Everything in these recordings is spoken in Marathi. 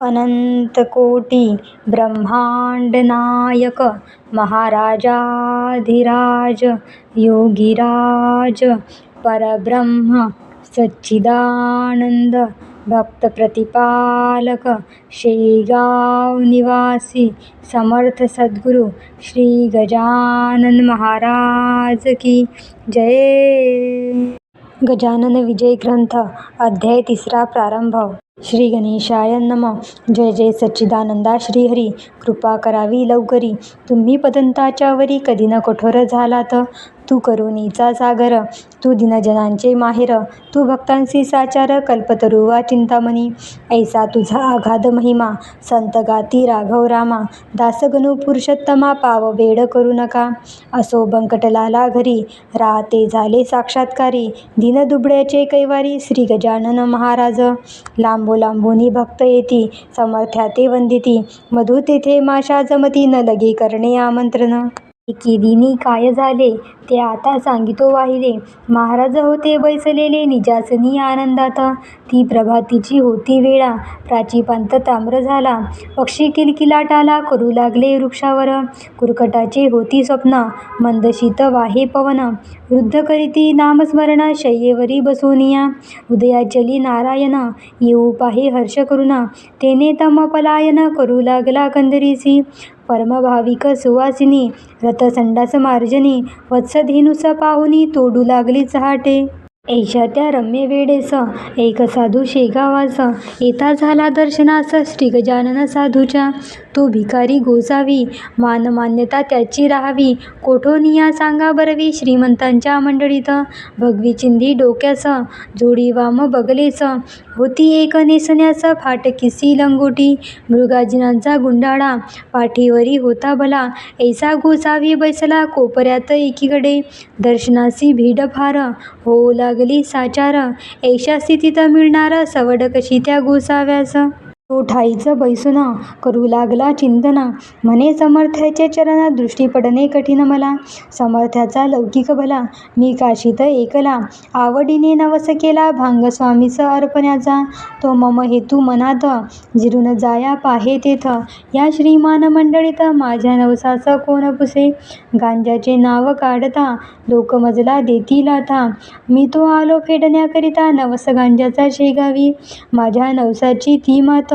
अनंतकोटी ब्रह्माण्डनायक महाराजाधिराज योगीराज परब्रह्म सच्चिदानंद भक्तप्रतिपालक शेगाव निवासी समर्थ सद्गुरु श्री गजानन महाराज की जय। गजानन विजय ग्रंथ अध्याय तिसरा प्रारंभ. श्री गणेशाय नम. जय जय सच्चिदानंदा श्रीहरी कृपा करावी लवकरी. तुम्ही पदंताच्या वरी कधी न कठोर झालात. तू करुणीचा सागर तू दिनजनांचे माहेर तू भक्तांशी साचार कल्पतरुवा चिंतामणी. ऐसा तुझा आघाद महिमा संत गाती राघव रामा. दासगणू पुरुषोत्तमा पाव वेड करू नका. असो बंकटलाला घरी राहते झाले साक्षात्कारी. दिनदुबळ्याचे कैवारी श्री गजानन महाराज. लांबो लांबोनी भक्त येती समर्थ्या ते वंदिती. मधु तेथे माशा जमती न लगे करणे आमंत्रण. एके दिनी काय झाले ते आता सांगितो वाहिले महाराज होते बैसलेले निजासनी आनंदात. ती प्रभातीची होती वेळा. प्राचीपांत ताम्र झाला. पक्षी किलकिलाटाला करू लागले वृक्षावर. कुरकटाचे होती स्वप्न. मंदशीत वाहे पवन. वृद्ध करीती नामस्मरण. शय्येवरी बसूनिया उदयाचली नारायण. येऊ पाहे हर्ष करुणा. तेने तम पलायन करू लागला कंदरीसी. परमभाविक सुवासिनी रथसंडास मार्जनी वत्सधेनुस पाहुनी तोडू लागली चहाटे. ऐशा त्या रम्य वेळेस एक साधू शेगावास येता झाला दर्शनास श्री गजानन साधूच्या. तो भिकारी गोसावी मान मान्यता त्याची राहावी. कोठोनिया सांगा बरवी श्रीमंतांच्या मंडळीत. भगवी चिंधी डोक्यास जोडी वाम बगलेस. होती एक नेसण्यास फाटकिसी लंगोटी. मृगाजिनांचा गुंडाळा पाठीवरी होता भला. ऐसा गोसावी बैसला कोपऱ्यात एकीकडे. दर्शनासी भीड फार होऊ लागली साचार. ऐशा स्थितीत मिळणार सवड कशी त्या गोसाव्यास तो ठाईचं बैसुना करू लागला चिंतना. म्हणे समर्थ्याचे चरणा दृष्टी पडणे कठीण मला. समर्थ्याचा लौकिक भला मी काशीत एकला. आवडीने नवस केला भांग स्वामीस अर्पण्याचा. तो मम हेतू मनात जिरून जाया पाहे तेथ. या श्रीमान मंडळीत माझ्या नवसास कोण पुसे? गांजाचे नाव काढता लोक मजला देतील आता. मी तो आलो फेडण्याकरिता नवस गांजाचा शेगावी. माझ्या नवसाची ती मात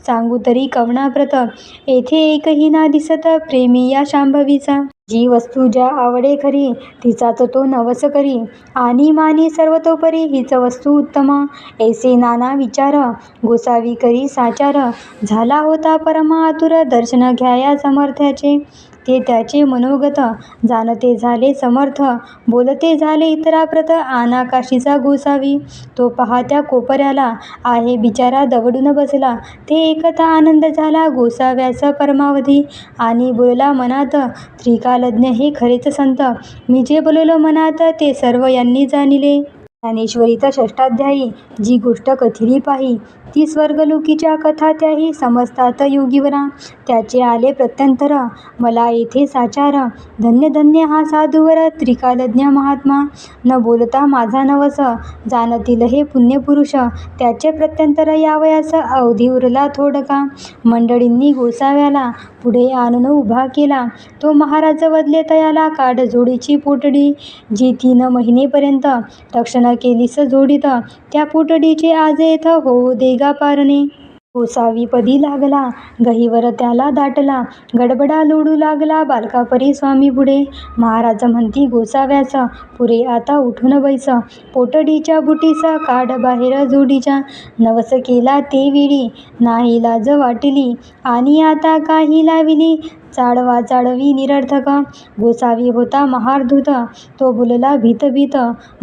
सांगू तरी कवणाप्रत येथे एकही ना दिसत प्रेमी या शांभवीचा. जी वस्तू ज्या आवडे खरी तिचाच तो नवस करी. आणि मानी सर्वतोपरी हीच वस्तू उत्तम. ऐसे नाना विचार गोसावी करी साचार. झाला होता परमा आतुर दर्शन घ्याया समर्थ्याचे. ते त्याचे मनोगत जाणते झाले समर्थ. बोलते झाले इतराप्रत आनाकाशीचा गोसावी. तो पाहत्या त्या कोपऱ्याला आहे बिचारा दवडून बसला. ते एकता आनंद झाला. गोसाव्यास परमावधी आणि बोलला मनात त्रिकालज्ञ हे खरेच संत. मी जे बोललो मनात ते सर्व यांनी जाणिले. ज्ञानेश्वरीचा षष्ठाध्यायी जी गोष्ट कथिली पाही ती स्वर्गलोकीच्या कथा त्याही समजतात योगीवरा. त्याचे आले प्रत्यंतर मला येथे साचार. धन्य धन्य हा साधूवर त्रिकालज्ञ महात्मा. न बोलता माझा नवस. जाणतील हे पुण्यपुरुष. त्याचे प्रत्यंतर यावयास अवधी उरला थोडका. मंडळींनी गोसाव्याला पुढे आणून उभा केला. तो महाराज वदले तयाला काढ जोडीची पोटडी. जी तीन महिनेपर्यंत रक्षण केलीस जोडीत. त्या पोटडीचे आज येथ होऊ देगा पारणे. गोसावी पदी लागला गहीवर त्याला दाटला गडबडा लोडू लागला बालकापरी स्वामी पुढे. महाराज म्हणती गोसाव्याचा पुरे आता उठून बैस पोटडीच्या बुटीचा काढ बाहेर जोडीच्या नवस केला ते वेळी नाही लाज वाटली आणि आता काही लाविली चाडवा चाडवी निरर्थक. गोसावी होता महारधुत तो बोलला भीत भीत.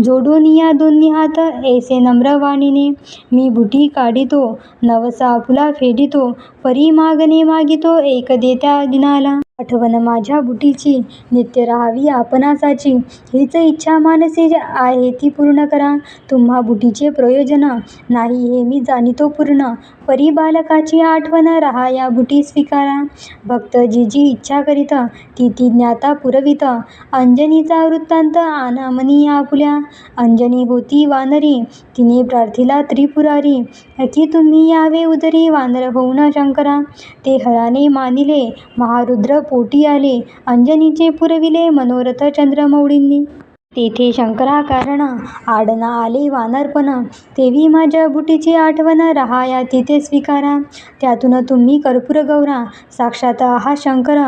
जोडून या दोन्ही हात. ऐसे नम्र वाणीने. मी बुटी काढितो. नवसा फुला फेडितो. परी मागणे मागितो. एक देत्या दिनाला. आठवण माझ्या बुटीची. नित्य राहावी आपणासाची हीच इच्छा मानसी आहे ती पूर्ण करा. तुम्हा बुटीचे प्रयोजन नाही हे मी जाणितो पूर्ण. परी बालकाची आठवण राहा या बुटी स्वीकारा. भक्त जी जी इच्छा करीत ती ती ज्ञाता पुरवित. अंजनीचा वृत्तांत आनामनी आपुल्या. अंजनी होती वानरी तिने प्रार्थिला त्रिपुरारी. की तुम्ही यावे उदरी वानर होऊन शंकरा. ते हराने मानिले महारुद्र पोटी आले. अंजनीचे पुरविले मनोरथ चंद्रमौळींनी. तेथे शंकराकारण आडना आले वानरपण. तेवी माझ्या बुटीची आठवण राहा या तिथे स्वीकारा. त्यातून तुम्ही कर्पूर गौरा. साक्षात हा शंकर.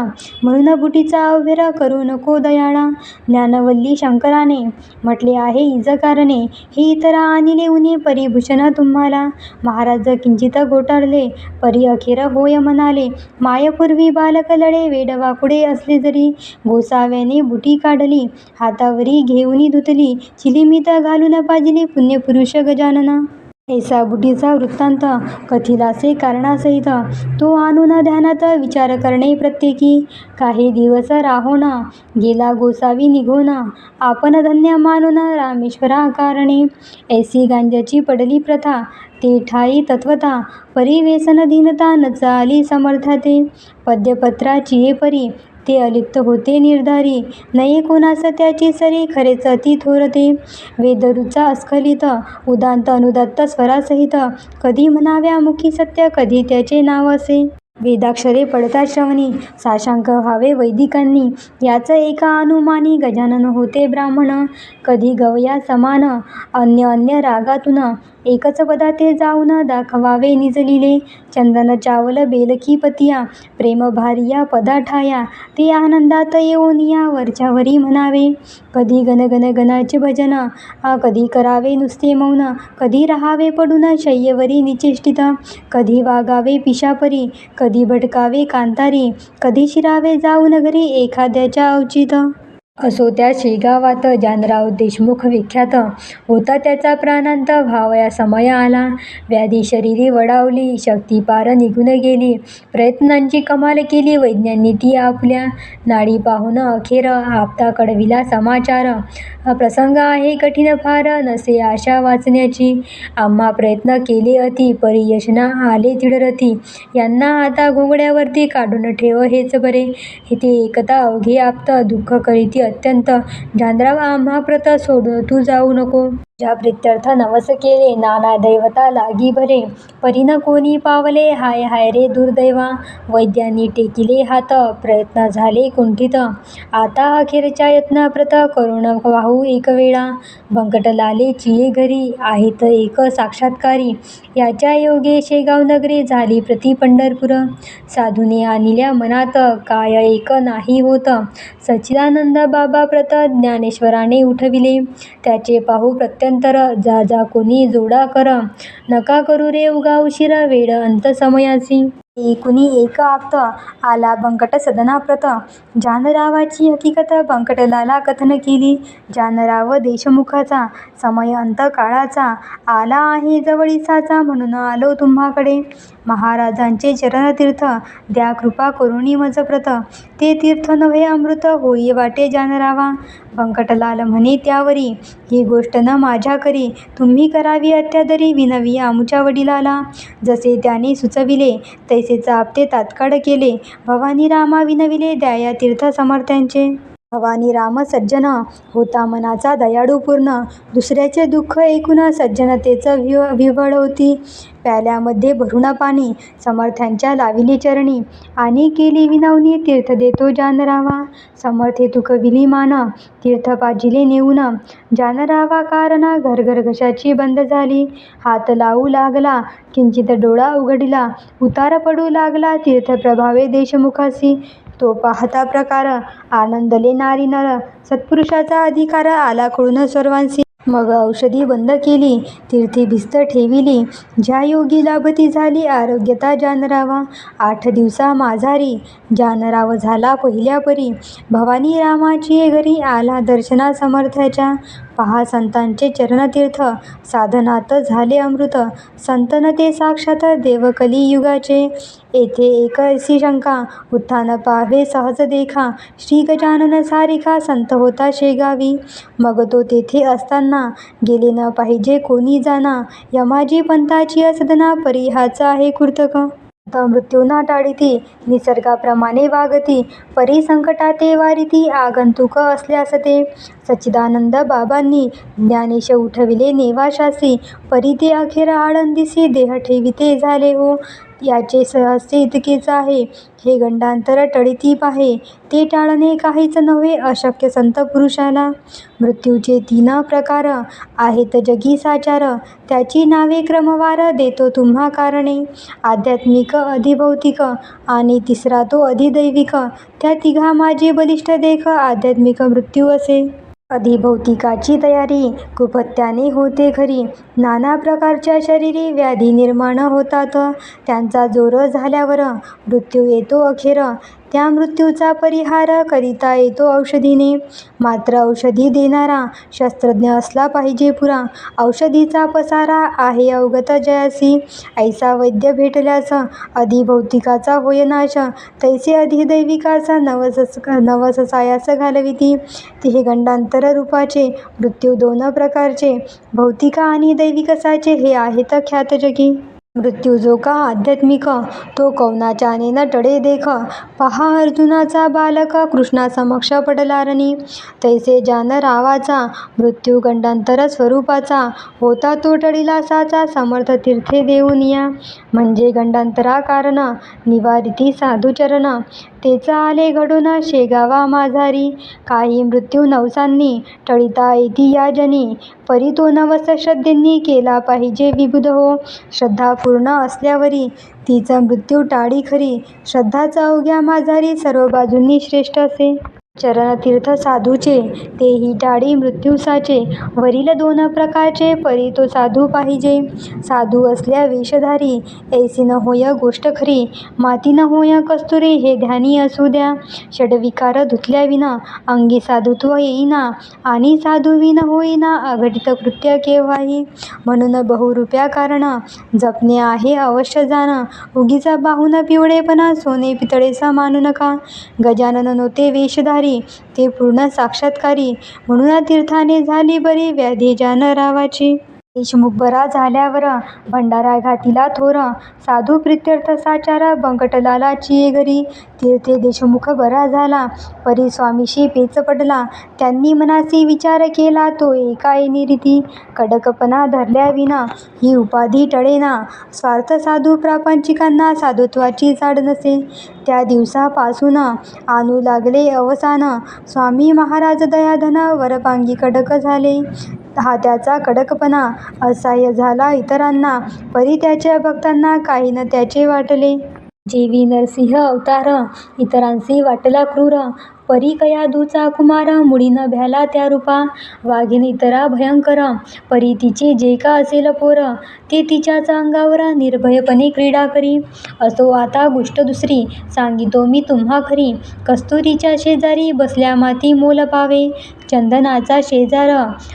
म्हणून बुटीचा अव्यर करू नको दयाळा. ज्ञानवल्ली शंकराने म्हटले आहे इजकारणे. हे इतरा आणिले उने परिभूषण तुम्हाला. महाराज किंचित गोटाळले. परी अखेर होय म्हणाले. मायपूर्वी बालक लढे वेडवाकुडे असले जरी. गोसाव्याने बुटी काढली. हातावरी घे घेऊनी धुतली चिलिमीत घालून पाजिले पुण्यपुरुष गजानना. ऐसा बुटीचा वृत्तांत कथिलासे कारणासहित तो आणून ध्यानात विचार करणे प्रत्येकी. काही दिवस राहोना गेला गोसावी निघोना आपण धन्य मानून रामेश्वरा कारणे. ऐसी गांजाची पडली प्रथा ते ठाई तत्वता परिवेसन दीनता न चाली समर्था पद्यपत्राची परी ते अलिप्त होते निर्धारी. नये कोणास त्याची सरी खरेच ती थोरते. वेदरूचा अस्खलित उदांत अनुदात्त स्वरासहित कधी म्हणाव्या मुखी सत्य कधी त्याचे नाव असे? वेदाक्षरे पडता श्रवणी साशांक व्हावे वैदिकांनी. याच एका अनुमानी गजानन होते ब्राह्मण. कधी गवया समान अन्य अन्य रागातून एकच पदा ते जाऊन दाखवावे निजलिले. चंदन चावल बेलकी पतिया प्रेम भारिया पदा ठाया ते आनंदात येऊन या वरच्यावरी म्हणावे. कधी गणगण गणाचे भजन कधी करावे नुसते मौन कधी राहावे पडून शय्यवरी निचेष्टित कधी वागावे पिशापरी कधी भटकावे कांतारी कधी शिरावे जाऊन घरी एखाद्याच्या औचित असो त्या शेगावात जानराव देशमुख विख्यात होता त्याचा प्राणांत व्हावया समय आला. व्याधी शरीरी वडावली शक्ती पार निघून गेली. प्रयत्नांची कमाल केली वैज्ञांनी ती आपल्या नाडी पाहून अखेर आपता कळविला समाचार. प्रसंग आहे कठीण फार नसे आशा वाचण्याची. आम्हा प्रयत्न केले अति परी यशना आले तिडरती यांना आता घोंगड्यावरती काढून ठेव हेच बरे. ते एकता अवघे आप्त दुःख करीती अत्यंत जानराव आम्हा प्रत सोडून तू जाऊ नको. ज्या प्रित्यर्थ नवस केले नाना दैवता लागी भरे परीन कोणी पावले? हाय हाय रे दुर्दैवा. वैद्यांनी टेकिले हात प्रयत्न झाले कुंठित. आता अखेरच्या यत्नाप्रत करुण वाहू एक वेळा. बंकट लाले चिये घरी आहेत एक साक्षात्कारी. याच्या योगे शेगाव नगरी झाली प्रति पंढरपूर. साधूने आणिल्या मनात काय एक नाही होत. सच्चिदानंद बाबा प्रत ज्ञानेश्वराने उठविले. त्याचे पाहू निरंतर जा जा कोणी जोडा कर. नका करू रे उगा उशिरा वेळ. अंत समयाची. कुणी एक आप्त आला बंकट सदनाप्रत. जानरावाची हकीकत बंकटलाला कथन केली. जानराव देशमुखाचा समय अंत काळाचा आला आहे जवळीसाचा म्हणून आलो तुम्हाकडे. महाराजांचे चरणतीर्थ द्या कृपा करुणी मज प्रत ते तीर्थ नव्हे अमृत होई वाटे जानरावा. बंकटलाल म्हणे त्यावरी ही गोष्ट न माझ्या करी. तुम्ही करावी अत्यादरी विनवी आमुच्या वडिलाला. जसे त्याने सुचविले तैसे चापते तात्काळ केले. भवानी रामा विनविले द्याया तीर्थ समर्थ्यांचे. भवानी राम सज्जन होता मनाचा दयाळू पूर्ण. दुसऱ्याचे दुःख ऐकून सज्जनतेचं विव विव्हळ होती. प्याल्यामध्ये भरून पाणी समर्थांच्या लाविली चरणी. आणि केली विनावणी तीर्थ देतो जानरावा. समर्थे तुकविली मान तीर्थ पाजिले नेऊन. जानरावा कारण घरघर घशाची बंद झाली. हात लावू लागला किंचित डोळा उघडला. उतार पडू लागला तीर्थ प्रभावे देशमुखासी तो पाहता प्रकार आनंदले नारी नर. सत्पुरुषाचा अधिकार आला कळून सर्वांसी मग औषधी बंद केली तीर्थी भिस्त ठेविली. ज्या योगी लाभती झाली आरोग्यता जानरावा. आठ दिवसा माझारी जानराव झाला पहिल्या परी. भवानी रामाची घरी आला दर्शना समर्थाच्या पहा संतांचे चरणतीर्थ साधनात झाले अमृत. संतन ते साक्षात देवकली युगाचे. येथे एक अशी शंका उत्थान पावे सहज देखा श्री गजानन सारिखा संत होता शेगावी. मग तो तेथे असताना गेले न पाहिजे कोणी जाना यमाजी पंथाची असदना परिहाचा आहे कुर्तक संत मृत्यू ना टाळीती निसर्गाप्रमाणे वागती परी संकटाते वारिती आगंतुक असल्यास ते. सच्चिदानंद बाबांनी ज्ञानेश उठविले नेवाशासी परी ते अखेर आळंदिसी देह ठेविते झाले हो. याचे सहस्य इतकेच आहे. हे गंडांतर टळीतीप आहे. ते टाळणे काहीच नव्हे अशक्य संत पुरुषाला. मृत्यूचे तीन प्रकार आहेत जगी साचार. त्याची नावे क्रमवार देतो तुम्हा कारणे. आध्यात्मिक अधिभौतिक आणि तिसरा तो अधिदैविक. त्या तिघा माझे बलिष्ठ देख आध्यात्मिक मृत्यू असे. अधिभौतिकाची तयारी कुपत्याने होते खरी. नाना प्रकारच्या शरीरी व्याधी निर्माण होतात. त्यांचा जोर झाल्यावर मृत्यू येतो अखेर. त्या मृत्यूचा परिहार करिता येतो औषधीने. मात्र औषधी देणारा शस्त्रज्ञ असला पाहिजे पुरा. औषधीचा पसारा आहे अवगत जयासी. ऐसा वैद्य भेटल्यास अधिभौतिकाचा होयनाश. तैसे अधिदैविकाचा नवस नवससायास घालविती. घालविती हे गंडांतर रूपाचे मृत्यू दोन प्रकारचे भौतिका आणि दैविकसाचे हे आहेत ख्यात जगी मृत्यू जो का आध्यात्मिक तो कौनाच्याने न टळे देख. पहा अर्जुनाचा बालक कृष्णासमक्ष पडलारणी. तैसे जान रावाचा मृत्यू गंडांतर स्वरूपाचा. होता तो टडिलासाचा समर्थ तीर्थे देऊन या म्हणजे गंडांतरा कारण निवारिती साधुचरण. तेचा आले घडून शेगावा माझारी काही मृत्यू नवसांनी टळिता येती या जनी. परी तो नवस श्रद्धेंनी केला पाहिजे विबुध हो. श्रद्धा पूर्ण असल्यावरी तिचा मृत्यू टाळी खरी. श्रद्धाचा अवघ्या माझारी सर्व बाजूंनी श्रेष्ठ असे. चरणतीर्थ साधूचे तेही टाळी मृत्यूसाचे. वरील दोन प्रकारचे परी तो साधू पाहिजे. साधू असल्या वेषधारी ऐसी न होय गोष्ट खरी. माती न होय कस्तुरी हे ध्यानी असू द्या. षडविकार धुतल्याविना अंगी साधुत्व येईना. आणि साधुविन होईना अघटित कृत्य केव्हाही? म्हणून बहुरूप्या कारण जपणे आहे अवश्य जाण. उगीचा बाहून पिवळेपणा सोने पितळेसा मानू नका. गजानन नोते करी ते पूर्ण साक्षात्कारी. म्हणून तीर्थाने झाली बरी व्याधी जान रावाची देशमुख बरा झाल्यावर भंडारा घातिला थोर साधू प्रित्यर्थ साचारा बंकटलालाची घरी. तीर्थे देशमुख बरा झाला. परी स्वामीशी पेच पडला. त्यांनी मनाचे विचार केला तो एकाएनी रीती कडकपणा धरल्याविना ही उपाधी टळेना. स्वार्थ साधू प्रापंचिकांना साधुत्वाची जाड नसे. त्या दिवसापासून आणू लागले अवसान. स्वामी महाराज दयाधन वरपांगी कडक झाले. हा त्याचा कडकपणा असह्य झाला इतरांना. परी त्याच्या भक्तांना काही न त्याचे वाटले. जेवी नरसिंह अवतार इतरांसी वाटला क्रूर परी कयाधूचा कुमार मुळीन भ्याला त्या रूपा. वाघीण तरा भयंकर. परी तिचे जे का असेल पोर. ते तिच्याच अंगावर निर्भयपणे क्रीडा करी. असो आता गोष्ट दुसरी. सांगितो मी तुम्हा खरी. कस्तुरीच्या शेजारी बसल्या माती मोल पावे. चंदनाचा शेजार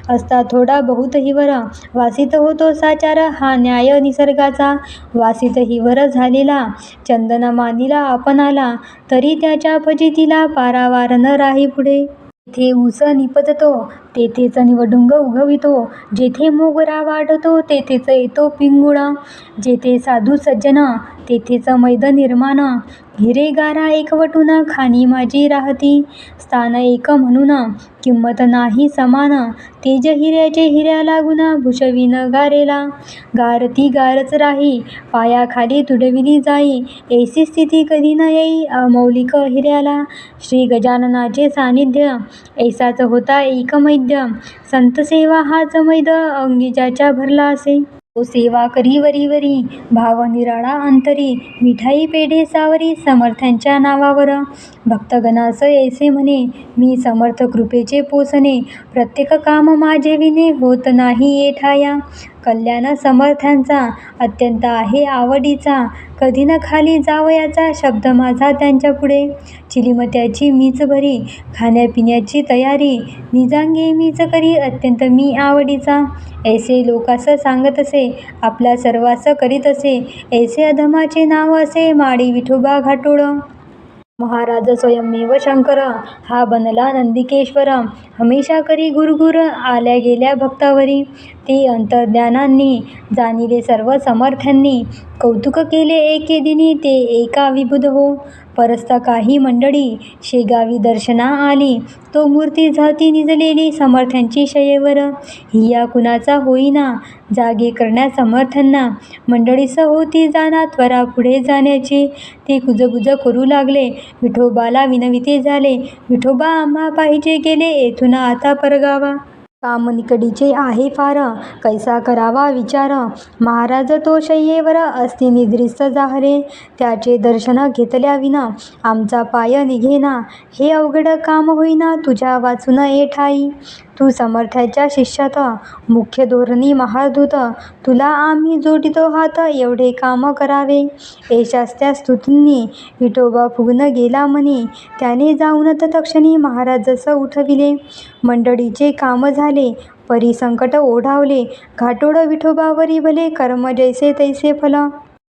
असता थोडा बहुत हिवर वासित होतो साचार हा न्याय निसर्गाचा. वासित हिवर झालेला. चंदन मानिला आपणाला. तरी त्याच्या फजितीला पार न राही पुढे. जेथे ऊस निपजतो तेथेच निवडुंग उगवितो. जेथे मोगरा वाढतो तेथेच येतो पिंगुळा. जेथे साधू सज्जन तेथेच मैद निर्माण. हिरेगारा एकवटून खाणी माझी राहती. स्थान एक म्हणून किंमत नाही समान. तेज हिऱ्याचे हिऱ्या लागून भूषविन गारेला. गार ती गारच राही पायाखाली तुडविली जाई. ऐसी स्थिती कधी न येई अमौलिक हिऱ्याला. श्री गजाननाचे सानिध्य ऐसाच होता एकमैद्य संतसेवा हाच मैद अंगिजाच्या भरला असे. तो सेवा करी वरी वरी भाव निराळा अंतरी मिठाई पेढे सावरी समर्थांच्या नावावर. भक्तगणास ऐसे म्हणे मी समर्थ कृपेचे पोसणे प्रत्येक काम माझे विने होत नाही येठाया कल्याण समर्थांचा अत्यंत आहे आवडीचा. कधी न खाली जावयाचा शब्द माझा त्यांच्या पुढे. चिलीमत्याची मीच भरी खाण्यापिण्याची तयारी. निजांगी मीच करी अत्यंत मी आवडीचा. ऐसे लोकास सांगत असे आपला सर्वास करीत असे. ऐसे अधमाचे नाव असे माडी विठोबा घाटोळ महाराज स्वयंमेव शंकर हा बनला नंदिकेश्वर हमेशा करी गुरगुर आल्या गेल्या भक्तावरी. ती अंतर्ज्ञानांनी जाणिले सर्व समर्थांनी. कौतुक केले एके दिनी ते एका विबुध हो. परस्त काही मंडळी शेगावी दर्शना आली. तो मूर्ती झाती निजलेली समर्थांची शयेवर. हिया कुणाचा होईना जागे करण्या समर्थांना. मंडळीस होती जाना त्वरा पुढे जाण्याची. ते कुजबुज करू लागले. विठोबाला विनविते झाले. विठोबा आम्हा पाहिजे गेले येथून आता परगावा. काम निकडीचे आहे फार. कैसा करावा विचार. महाराज तो शय्येवर असती निद्रिस्त जाहरे. त्याचे दर्शन घेतल्या विना आमचा पाय निघेना. हे अवघड काम होईना तुझ्या वाचून ये ठाई. तू समर्थाच्या शिष्यात मुख्य धोरणी महादूत तुला आम्ही जोडितो हात एवढे काम करावे. येशास्त्या स्तुतींनी विठोबा फुगून गेला म्हणे. त्याने जाऊन तत्क्षणी महाराजस उठविले. मंडळीचे काम झाले परी संकट ओढावले. घाटोड विठोबावरी भले कर्म जैसे तैसे फल.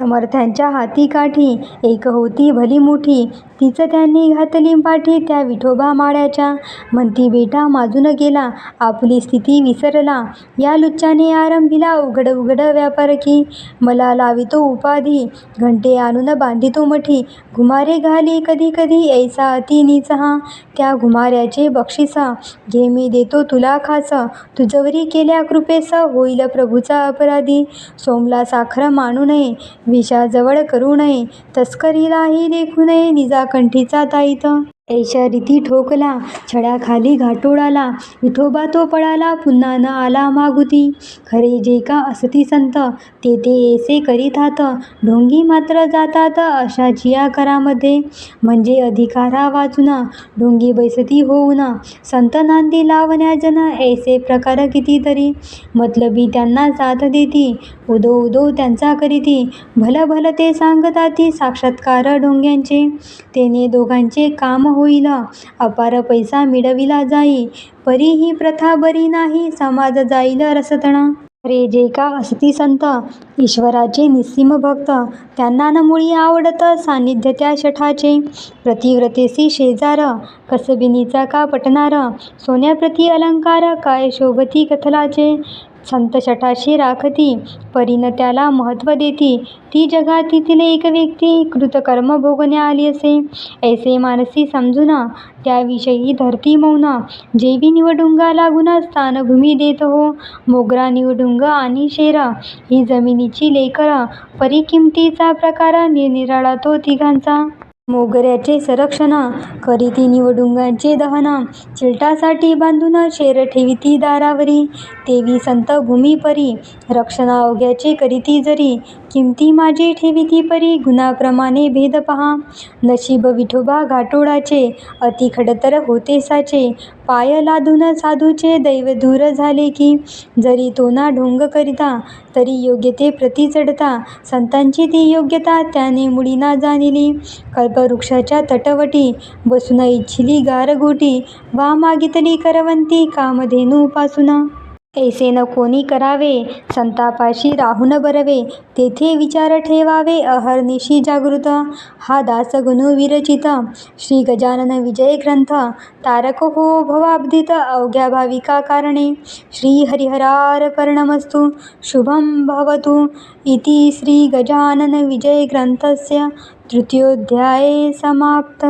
समर्थांच्या हाती काठी एक होती भली मोठी तिचं त्यांनी घातली पाठी त्या विठोबा माळ्याच्या. म्हणती बेटा माजून गेला आपली स्थिती विसरला. या लुच्चाने आरंभिला उघड उघड व्यापार की. मला लावितो उपाधी घंटे आणून बांधितो मठी. घुमारे घाली कधी कधी ऐसा अति निचहा. त्या घुमाऱ्याचे बक्षीस घे मी देतो तुला खास. तुझवरी केल्या कृपेस होईल प्रभूचा अपराधी. सोमला साखर मानू नये विषाजवळ करू नये तस्करीलाही देखू नये निजा कंठीचा ताईत. ऐशा रीती ठोकला छड्याखाली घाटोळाला विठोबा तो पळाला पुन्हा न आला मागुती. खरे जे का असती संत ते ते ऐसे करीतात ढोंगी मात्र जातात अशा जिया करामध्ये म्हणजे अधिकारा वाचुना ढोंगी बैसती होऊना संत नांदी लावण्या जन ऐसे प्रकार कितीतरी. मतलबी त्यांना साथ देती उदो उदो त्यांचा करीती. भलं भलं ते सांगताती साक्षात्कार ढोंग्यांचे तेने दोघांचे काम होईल. अपार पैसा मिळविला जाई. परी ही प्रथा बरी नाही समाज जाईल रसतणा. रे जे का असती संत ईश्वराचे निस्सीम भक्त. त्यांना न मुळी आवडत सान्निध्य त्या शठाचे. प्रतिव्रतेसी शेजार कसबिनीचा का पटणार? सोन्याप्रती अलंकार काय शोभती कथलाचे? संत शठाशी राखती परीन त्याला महत्त्व देती. ती जगातीतील एक व्यक्ती कृतकर्म भोगण्या आली असे. ऐसे मानसी समजुना त्याविषयी धरती मौना. जेवी निवडुंगा लागुना स्थानभूमी देत हो. मोगरा निवडुंग आणि शेरा ही जमिनीची लेकर. परी किमतीचा प्रकार निरनिराळा तो तिघांचा. मोगऱ्याचे संरक्षणा करीती निवडुंगांचे दहना चिलटासाठी बांधून शेर ठेविती दारावरी तेवी संत भूमीपरी रक्षणा अवघ्याचे करीती जरी किमती माझे ठेविती परी गुणाप्रमाणे भेद पहा. नशीब विठोबा घाटोळाचे अति खडतर होते साचे पाय लादून साधूचे दैव दूर झाले की जरी तो ना ढोंग करिता तरी योग्य ते प्रति चढता संतांची ती योग्यता त्याने मुळी ना जाणिली. कल्पवृक्षाच्या तटवटी बसुन इच्छिली गारगोटी वा मागितली करवंती कामधेनू ऐसे न कोणी करावे संतापाशी राहून बरवे तेथे विचार ठेवावे अहर्निशी जागृत. हा दासगणू विरचित. श्री गजानन विजय ग्रंथ. तारक हो भवाब्धित अवघ्या भाविका कारणे. श्री हरिहरार्पणमस्तु शुभं भवतु. इति श्री गजानन विजय ग्रंथस्य तृतीयोध्याये समाप्त.